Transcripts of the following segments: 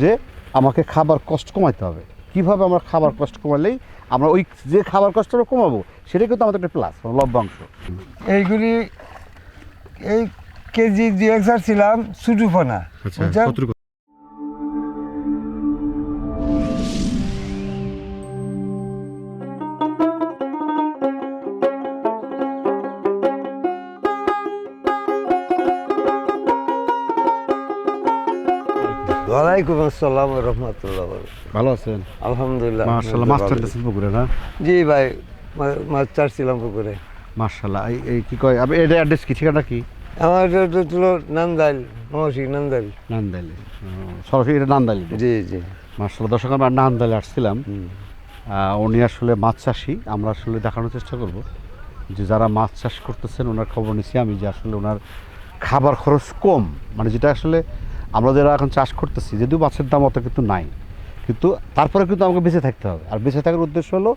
যে আমাকে খাবার কষ্ট কমাইতে হবে। কীভাবে আমরা খাবার কষ্ট কমালেই আমরা ওই যে খাবার কষ্ট আমরা কমাবো সেটা কিন্তু আমাদের একটা প্লাস লভ্যাংশ। এইগুলি এই কেজি দু একশো ছিলাম সুটুপনা। ওয়ালাইকুম আসসালাম রহমতুল্লাহ ভালো আছেন? আলহামদুলিল্লাহ মার্শাল্লাহ মাছ টানতেছেন পুকুরে না? জি ভাই মাছ চাষছিলাম পুকুরে। মার্শাল্লাহ এই এই কি কয় আমি এটা অ্যাড্রেস কি ঠিকানা কি? আমার এটা ছিল নান্দাইল মহসিক নান্দাইল। নান্দাইলে সরাসরি এটা নান্দাইলে জি জি। মার্শাল্লাহ দর্শক আমরা নান্দাইলে আসছিলাম। উনি আসলে মাছ চাষি আমরা আসলে দেখানোর চেষ্টা করব। যে যারা মাছ চাষ করতেছেন ওনার খবর নিচ্ছি আমি যে আসলে ওনার খাবার খরচ কম। মানে যেটা আসলে আমরা যারা এখন চাষ করতেছি যদিও মাছের দাম অত কিন্তু নাই কিন্তু তারপরে কিন্তু আমাকে বেঁচে থাকতে হবে। আর বেঁচে থাকার উদ্দেশ্য হলো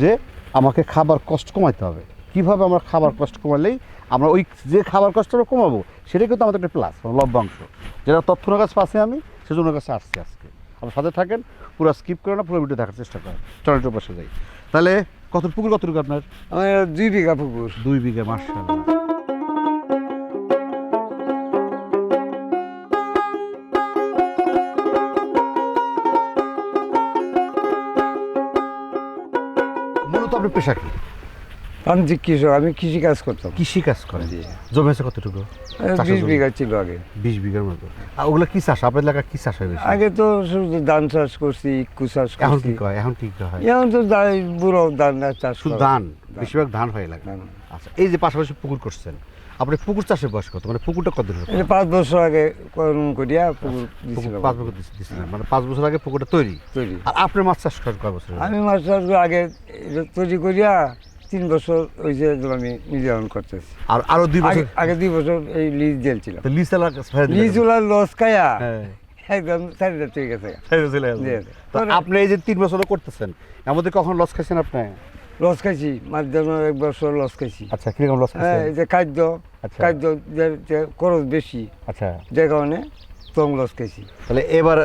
যে আমাকে খাবার কষ্ট কমাইতে হবে। কীভাবে আমরা খাবার কষ্ট কমালেই আমরা ওই যে খাবার কষ্ট আমরা কমাবো সেটা কিন্তু আমাদের একটা প্লাস লভ্যাংশ। যেটা তথ্যর কাছে পাশে আমি সেজন্য কাছে আসছি আজকে। আমার সাথে থাকেন পুরো স্কিপ করে না পুরো ভিডিও দেখার চেষ্টা করেন। টমেটোর পাশে যাই। তাহলে কত পুকুর কতটুকু আপনার? আমার দুই বিঘা পুকুর। দুই বিঘা মার্শাল্লাহ মূলত আপনি পেশা কি? প্রান্তিক কৃষক আমি কৃষি কাজ করতাম। কৃষি কাজ করেন? জি। জমি আছে কতটুকু বিশ বিঘা ছিল আগে। বিশ বিঘার মতো। আর ওগুলো কি চাষ? আপনার এলাকা কি চাষ হয় আগে তো শুধু ধান চাষ করছি ইক্কু চাষ এখন কি কয়? এখন কি হয়? এখন তো বুড়ো ধান চাষ শুধু ধান? বেশিরভাগ ধান হয় ধান। আচ্ছা এই যে পাশাপাশি পুকুর করছেন আপনি পুকুর চাষের বয়স কত? মানে পুকুরটা কত পাঁচ বছর আগে করিয়া পুকুর পুকুর পাঁচ বছর দিছিলেন মানে পাঁচ বছর আগে পুকুরটা তৈরি? তৈরি। আর আপনি মাছ চাষ করেন কয় বছর আমি মাছ চাষ আগে তৈরি করিয়া তিন বছর ওই যে আমি নির্ধারণ করতেছি। আর আরও দুই বছর আগে দুই বছর এই লিজ জেলছিলাম লিজ লিজ লস হ্যাঁ। একদম গেছে। ছেড়ে চলে গেছে। তো আপনি এই যে তিন বছর করতেছেন মধ্যে কখন লস খাইছেন আপনি? লস খাইছি মাঝখানে এক বছর লস খাইছি। আচ্ছা কীরকম লস হ্যাঁ খাইছেন? এই যে খাদ্য আচ্ছা। খাদ্য খরচ বেশি আচ্ছা। যে কারণে কম লস খাইছি তাহলে এবার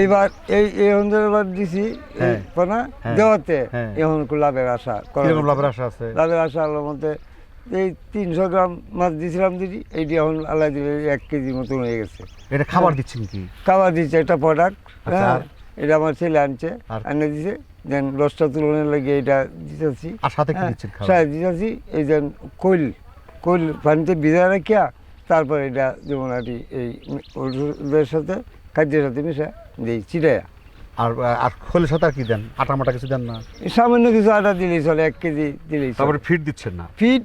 এইবার এই এই অঞ্চলের বার দিছি হ্যাঁ। পোনা হ্যাঁ। দেওয়াতে হ্যাঁ। এখন লাভের আশা করা কীরকম লাভের আশা আছে লাভের আশা আল্লাহর মধ্যে এই তিনশো গ্রাম মাছ দিয়েছিলাম দিদি এইটি এখন আল্লাহ দিলে এক কেজি মতন হয়ে গেছে এটা খাবার দিচ্ছেন কি খাবার দিচ্ছে একটা প্রোডাক্ট আচ্ছা, হ্যাঁ এটা আমার ছেলে আনছে? আনে দিছে দেন দশটা তুলনের লাগে এটা দিতেছি আর সাথে কি দিচ্ছেন সাথে দিতেছি এই যে কৈল কৈল পানিতে ভিজা রাখিয়া তারপর এটা যেমন আর কি এই ওষুধের সাথে খাদ্যের সাথে মিশা দিই চিড়াইয়া আর আর খোলের সাথে আর কি দেন? আটা মাটা কিছু দেন না? সামান্য কিছু আটা দিলেই চলে এক কেজি দিলেই তারপরে ফিট দিচ্ছেন না? ফিট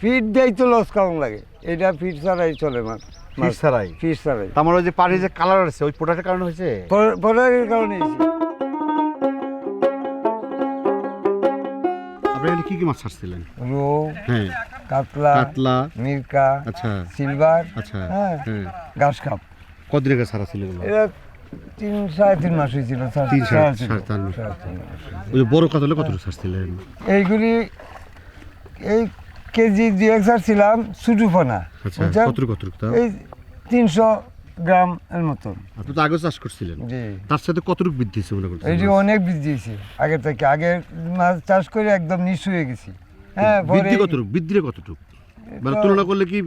ফিড দেয় তো লস কেমন লাগে। এটা ফিট ছাড়াই চলে মাছ। ফিট ছাড়াই? ফিট ছাড়াই। তার মানে ওই যে পানির যে কালার আছে ওই প্রোডাক্টের কারণে হয়েছে? পরের কারণে আপনি এখানে কি কি মাছ ছাড়ছিলেন? রৌ হ্যাঁ। কাতলা কাতলা। মিরকা আচ্ছা। সিলভার আচ্ছা। হ্যাঁ হ্যাঁ। ঘাস কাপ কদিন আগে ছাড়া ছিল এগুলো? তিন সাড়ে তিন মাস হয়েছিল তিন সাড়ে- তিন মাস। ওই যে বড় কাতলে কতটুকু ছাড়ছিলেন? এইগুলি এই কেজি দুই এক ছিলাম সুটুপনা আচ্ছা এই তিনশো গ্রাম এর মতন। আপনি তো আগেও চাষ করছিলেন। জি। তার সাথে কতটুকু বৃদ্ধি হয়েছে মনে করছেন? এটি অনেক বৃদ্ধি হয়েছে। আগে থেকে আগে মাছ চাষ করে একদম নিঃস্ব হয়ে গেছি। হ্যাঁ বৃদ্ধি কতটুকু? বৃদ্ধিরে কতটুকু? মানে তুলনা করলে কি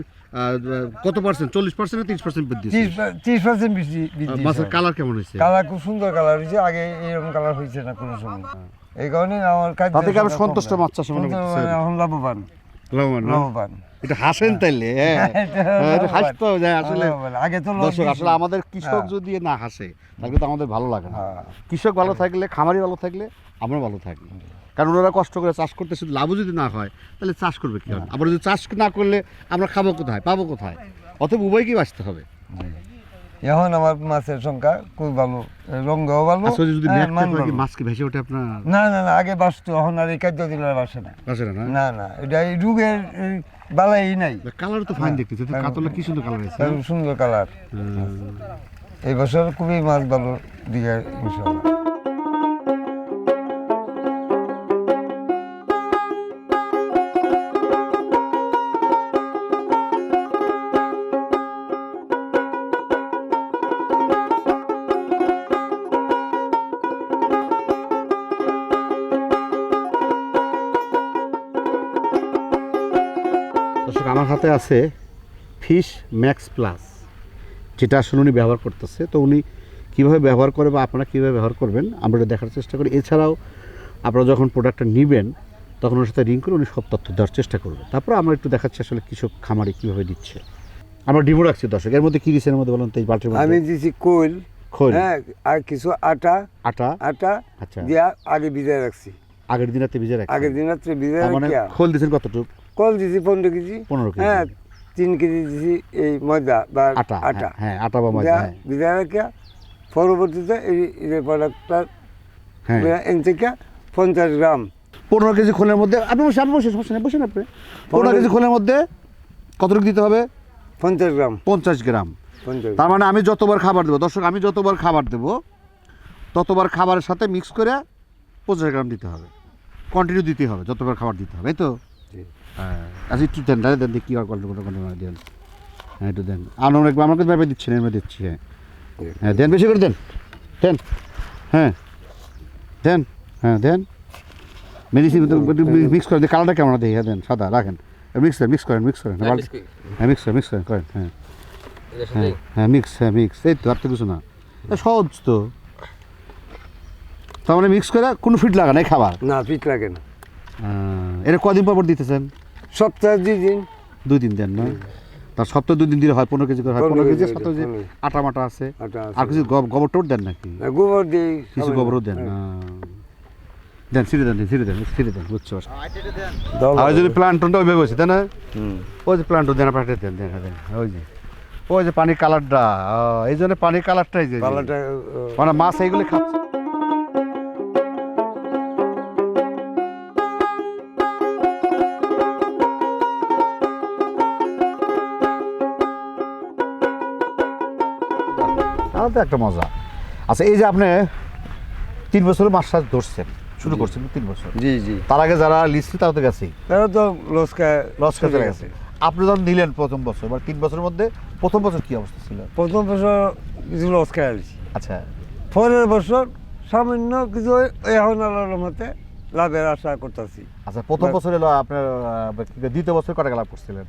কত পার্সেন্ট চল্লিশ পার্সেন্ট না তিরিশ পার্সেন্ট বৃদ্ধি ত্রিশ ত্রিশ পার্সেন্ট বৃদ্ধি মাছের কালার কেমন হয়েছে? কালার খুব সুন্দর কালার হয়েছে। আগে এরকম কালার হয়েছে না কোনো সময়। এই কারণে আমার কাজ সন্তুষ্ট মাছ চাষে মনে? এখন লাভবান। লাভবান লাভবান। এটা হাসেন তাইলে হ্যাঁ। হ্যাঁ, লাভবান। হাসতে হবে, হ্যাঁ, আসলে আগে তো দর্শক আসলে আমাদের কৃষক হ্যাঁ। যদি না হাসে তাহলে তো আমাদের ভালো লাগে না। হ্যাঁ। কৃষক ভালো থাকলে খামারি ভালো থাকলে আমরা ভালো থাকি। কারণ ওনারা কষ্ট করে চাষ করতে শুধু লাভও যদি না হয় তাহলে চাষ করবে কি হবে আবার যদি চাষ না করলে আমরা খাব কোথায় পাবো কোথায়? অতএব উভয়কেই বাঁচতে হবে। এখন আমার মাছের সংখ্যা খুব ভালো রঙও ভালো। আচ্ছা যদি হ্যাঁ। মাছ কি ভেসে ওঠে আপনার? না না না আগে বাসতো এখন আর এই খাদ্য দিলে আর বাসে না। বাসে না না? না এটা এই রোগের বালাই নাই। কালার তো ফাইন দেখতেছে কাতলা কি সুন্দর কালার আছে সুন্দর কালার এই বছর খুবই মাছ ভালো দিয়ে ইনশাল্লাহ। আমার হাতে আছে ফিশ ম্যাক্স প্লাস যেটা আসলে উনি ব্যবহার করতেছে। তো উনি কীভাবে ব্যবহার করে বা আপনারা কীভাবে ব্যবহার করবেন আমরা এটা দেখার চেষ্টা করি। এছাড়াও আপনারা যখন প্রোডাক্টটা নেবেন তখন ওর সাথে রিং করে উনি সব তথ্য দেওয়ার চেষ্টা করবেন। তারপর আমরা একটু দেখাচ্ছি আসলে কৃষক খামারে কীভাবে দিচ্ছে। আমরা ডিমো রাখছি দর্শক এর মধ্যে কী দিচ্ছে এর মধ্যে বলুন তো এই বালতির আমি দিছি কোল খোল। হ্যাঁ আর কিছু আটা। আটা? আটা আচ্ছা। দিয়া আগে ভিজায় রাখছি। আগের দিন রাতে ভিজে রাখছি আগের দিন রাত্রে ভিজায় মানে খোল দিয়েছেন কতটুকু? কল দিছি পনেরো কেজি। পনেরো কেজি। হ্যাঁ তিন কেজি দিছি এই ময়দা বা আটা আটা। হ্যাঁ, হ্যাঁ আটা বা ময়দা দিয়া হ্যাঁ। রাখিয়া পরবর্তীতে এই প্রোডাক্টটা হ্যাঁ। এন থেকে পঞ্চাশ গ্রাম। পনেরো কেজি খোলের মধ্যে আপনি বসে আপনি বসে বসেন বসেন আপনি? পনেরো কেজি খোলের মধ্যে কতটুকু দিতে হবে? পঞ্চাশ গ্রাম। পঞ্চাশ গ্রাম। তার মানে আমি যতবার খাবার দেবো দর্শক আমি যতবার খাবার দেবো ততবার খাবারের সাথে মিক্স করে পঞ্চাশ গ্রাম দিতে হবে। কন্টিনিউ দিতে হবে যতবার খাবার দিতে হবে তো। হ্যাঁ আচ্ছা একটু দেন দাঁড়িয়ে দেন দেখি আর করে কন্টিনিউ দেন। হ্যাঁ একটু দেন। আর অনেক আমাকে ভেবে দিচ্ছি না এমনি দিচ্ছি হ্যাঁ। হ্যাঁ দেন বেশি করে দেন। দেন। হ্যাঁ। দেন। হ্যাঁ দেন। মেডিসিন মিক্স করেন কালারটা কেমন দেখি হ্যাঁ দেন সাদা রাখেন। মিক্স করেন মিক্স করেন মিক্স করেন হ্যাঁ হ্যাঁ মিক্স করেন মিক্স করেন করেন হ্যাঁ হ্যাঁ হ্যাঁ মিক্স হ্যাঁ মিক্স এই তো আর তো কিছু না। এ সহজ তো। তার মানে মিক্স করে কোনো ফিট লাগা নাই খাবার? না পিট লাগে না। এটা কদিন পর পর দিতেছেন? সপ্তাহে দুই দিন। দুই দিন দেন না? তার সপ্তাহে দুই দিন দিলে হয় পনেরো কেজি করে হয় পনেরো কেজি সাথে যে আটা মাটা আছে। আর কিছু গোবর টোট দেন নাকি? গোবর দিই কিছু গোবরও দেন হ্যাঁ। আহ। দেন সিঁড়ি দেন সিঁড়ি দেন সিঁড়ি দেন বুঝছ দাও আর ওই যদি প্লান্টনটা ওইভাবে হয়েছে তাই না? ওই যে প্লান্টন দেন আপনার দেন দেন দেন ওই যে। ওই যে পানির কালারটা এই জন্য পানির কালারটাই যে মানে মাছ এইগুলি খাচ্ছে। তো একটা মজা। আচ্ছা এই যে আপনি তিন বছরের মাছ চাষ ধরছেন শুরু করছেন তিন বছর। জি জি। তার আগে যারা লিস্ট তারা তো গেছেই। তারা তো লস লস চলে গেছে। আপনি যখন নিলেন প্রথম বছর বা তিন বছরের মধ্যে প্রথম বছর কি অবস্থা ছিল? প্রথম বছর কিছু লস খাই আলছি আচ্ছা। পরের বছর সামান্য কিছু এখন আল্লাহর মতে লাভের আশা করতেছি। আচ্ছা প্রথম। বছর আপনার দ্বিতীয় বছর কটা লাভ করছিলেন?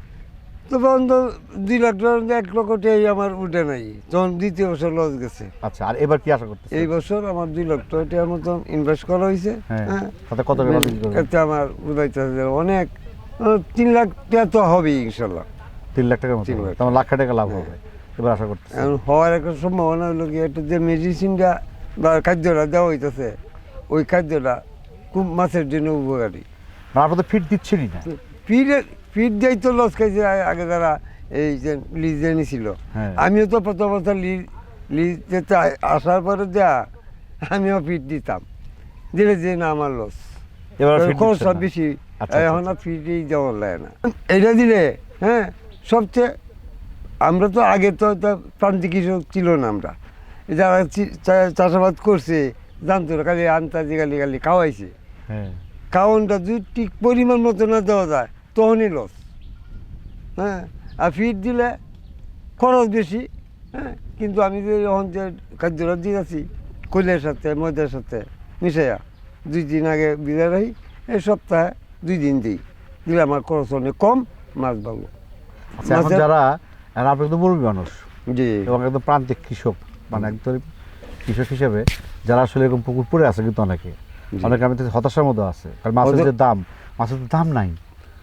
তখন তো দুই লাখ টাকা এক লক্ষ টাকাই আমার উঠে নাই। তখন দ্বিতীয় বছর লস গেছে। আচ্ছা আর এবার কি আশা করতেছেন? এই বছর আমার দুই লক্ষ টাকার মতন ইনভেস্ট করা হয়েছে। হ্যাঁ হ্যাঁ। তাতে কত টাকা? এতে আমার বুঝাইতেছে যে অনেক তিন লাখ টাকা তো হবেই ইনশাল্লাহ। তিন লাখ লাখ। তোমার লাখ টাকা লাভ হবে। এবার আশা এখন হওয়ার একটা সম্ভাবনা হলো কি একটা যে মেডিসিনটা বা খাদ্যটা দেওয়া হইতেছে ওই খাদ্যটা খুব মাছের জন্য উপকারী। আপনার তো ফিট দিচ্ছেনই না? ফিড ফিড দেয় তো লস খাইছে আগে যারা এই যে লিজে নিছিল। হ্যাঁ। আমিও তো প্রথম বছর লিজ লিজ যেতে আসার পরে দেয়া আমিও ফিড দিতাম। দিলে যে না আমার লস। এবার খরচ না। বেশি। আচ্ছা, এখন আর ফিডই দেওয়ার লাগে না। এটা দিলে হ্যাঁ সবচেয়ে আমরা তো আগে তো তো প্রান্তিক কৃষক ছিল না আমরা। যারা চাষাবাদ করছে জানতো না খালি আন্তাজি খালি খালি খাওয়াইছে। হ্যাঁ। খাওয়ানটা যদি ঠিক পরিমাণ মতো না দেওয়া যায় তখনই লস হ্যাঁ আর ফিট দিলে খরচ বেশি হ্যাঁ কিন্তু আমি যে যখন যে খাদ্যটা দিয়েছি কৈলের সাথে ময়দার সাথে মিশাইয়া দুই দিন আগে বিদায় রাখি এই সপ্তাহে দুই দিন দিই। দিলে আমার খরচ অনেক কম মাছ পাবো আচ্ছা এখন যারা আপনি তো মুরব্বী মানুষ। জি। এবং একদম প্রান্তিক কৃষক মানে একদম কৃষক হিসেবে যারা আসলে এরকম পুকুর পড়ে আছে কিন্তু অনেকে। অনেকে আমি হতাশার মধ্যে আছে। কারণ মাছের যে দাম মাছের তো দাম নাই।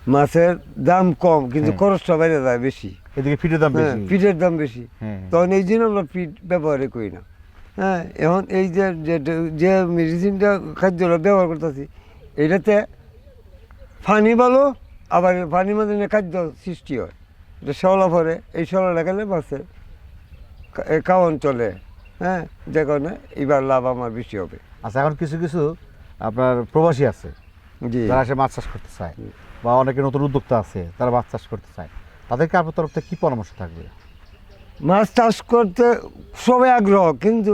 মাছের দাম কম কিন্তু হ্যাঁ। খরচটা বাইরে যায় বেশি। এদিকে ফিটের দাম হ্যাঁ বেশি পিঠের দাম বেশি। হ্যাঁ। তখন এই জন্য আমরা পিঠ ব্যবহারই করি না। হ্যাঁ এখন এই যে যে- মেডিসিনটা খাদ্যটা ব্যবহার করতেছি এটাতে পানি ভালো আবার পানির মাধ্যমে খাদ্য সৃষ্টি হয়। এটা শ্যাওলা পরে এই শ্যাওলা খেলে মাছের কা- চলে। হ্যাঁ যে কারণে এবার লাভ আমার বেশি হবে। আচ্ছা এখন কিছু কিছু আপনার প্রবাসী আছে। জি। যারা এসে মাছ চাষ করতে চায়। বা অনেকে নতুন উদ্যোক্তা আছে তারা মাছ চাষ করতে চায়। তাদেরকে আপনার তরফ থেকে কী পরামর্শ থাকবে? মাছ চাষ করতে সবাই আগ্রহ কিন্তু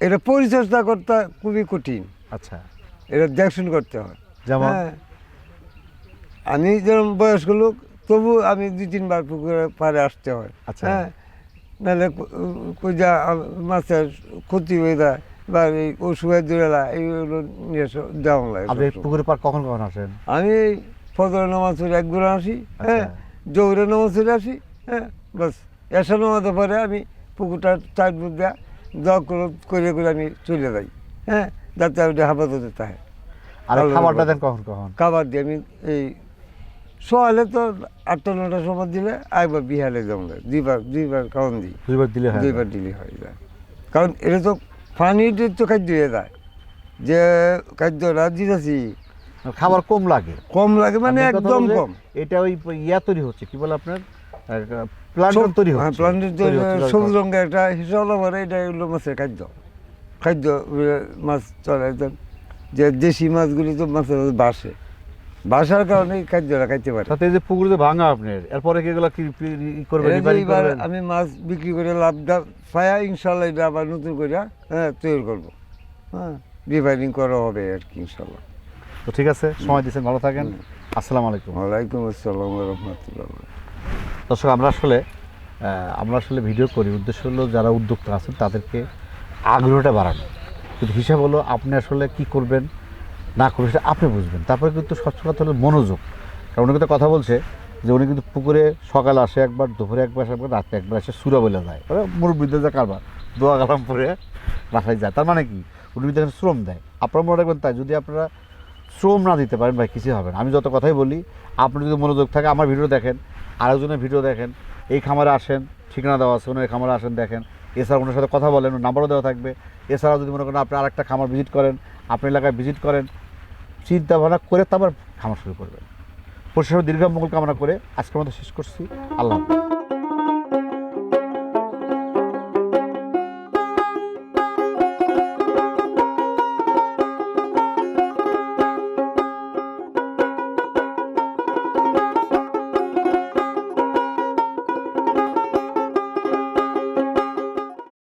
এটা পরিচর্যা করতে খুবই কঠিন। আচ্ছা। এটা দেখশুন করতে হয়। যেমন? হ্যাঁ। আমি যেরকম বয়স্ক লোক তবু আমি দুই তিনবার পুকুরে পাড়ে আসতে হয়। আচ্ছা। হ্যাঁ। নাহলে কুজা মাছের ক্ষতি হয়ে যায় বা এই ওষুধের দূরেলা এইগুলো নিয়ে দেওয়া লাগে পুকুরে পার কখন কখন আসেন? আমি ফজর নামাজ পড়ে এক ঘুরে আসি হ্যাঁ? জৌরে নামাজ চলে আসি হ্যাঁ? বাস এসা নামাজের পরে আমি পুকুরটা চার বুক দেওয়া দোয়া করে করে করে আমি চলে যাই হ্যাঁ? যাতে ওটা হাফাজতে থাকে। আর খাবারটা দেন কখন কখন? খাবার দিয়ে আমি এই সকালে তো আটটা নটার সময় দিলে একবার বিহালে যাব দুইবার দুইবার খাওয়ান দিই। দুইবার দিলে দুইবার দিলে হয়ে যায়। কারণ এটা তো পানির তো খাদ্য হয়ে যায়। যে খাদ্যটা দিতেছি খাবার কম লাগে। কম লাগে মানে একদম কম। এটা ওই ইয়া তৈরি হচ্ছে কি বলে আপনার? প্লান্টন তৈরি হ্যাঁ প্লান্টের তৈরি সবুজ রঙের একটা হিসাব পরে এটা হলো মাছের খাদ্য। খাদ্য মাছ চলে একদম। যে দেশি মাছগুলি তো মাছের বাসে। বাসার কারণে খাদ্যটা খাইতে পারে। সাথে যে পুকুরে ভাঙা আপনার এরপরে কি এগুলো কি করবেন এবার আমি মাছ বিক্রি করে লাভটা পায়া ইনশাল্লাহ এটা আবার নতুন করে হ্যাঁ তৈরি করব। হ্যাঁ রিফাইনিং করা হবে আর কি ইনশাল্লাহ। তো ঠিক আছে সময় দিচ্ছেন ভালো থাকেন। আসসালামু আলাইকুম। ওয়ালাইকুম আসসালাম রহমতুল্লাহ দর্শক আমরা আসলে আমরা আসলে ভিডিও করি। উদ্দেশ্য হলো যারা উদ্যোক্তা আছেন তাদেরকে আগ্রহটা বাড়ানো। কিন্তু হিসাব হলো আপনি আসলে কি করবেন না করবেন সেটা আপনি বুঝবেন। তারপরে কিন্তু স্বচ্ছ কথা হলো মনোযোগ। কারণ উনি কথা বলছে যে উনি কিন্তু পুকুরে সকালে আসে একবার দুপুরে একবার আসে একবার রাত্রে একবার আসে সুরা বলে যায়। মানে মুরব্বীদের যা কারবার দোয়া কালাম পরে বাসায় যায়। তার মানে কি? উনি কিন্তু শ্রম দেয়। আপনারা মনে রাখবেন তাই। যদি আপনারা শ্রম না দিতে পারেন ভাই কিছু হবে না। আমি যত কথাই বলি আপনি যদি মনোযোগ থাকে, আমার ভিডিও দেখেন, আরেকজনের ভিডিও দেখেন, এই খামারে আসেন, ঠিকানা দেওয়া আছে ওনার খামারে আসেন, দেখেন। এছাড়া ওনার সাথে কথা বলেন ওর নাম্বারও দেওয়া থাকবে। এছাড়াও যদি মনে করেন আপনি আরেকটা খামার ভিজিট করেন আপনার এলাকায় ভিজিট করেন চিন্তা ভাবনা করে তারপর খামার শুরু করবেন। পরিষেবা দীর্ঘ মঙ্গল কামনা করে আজকের মতো শেষ করছি। আল্লাহ হাফেজ।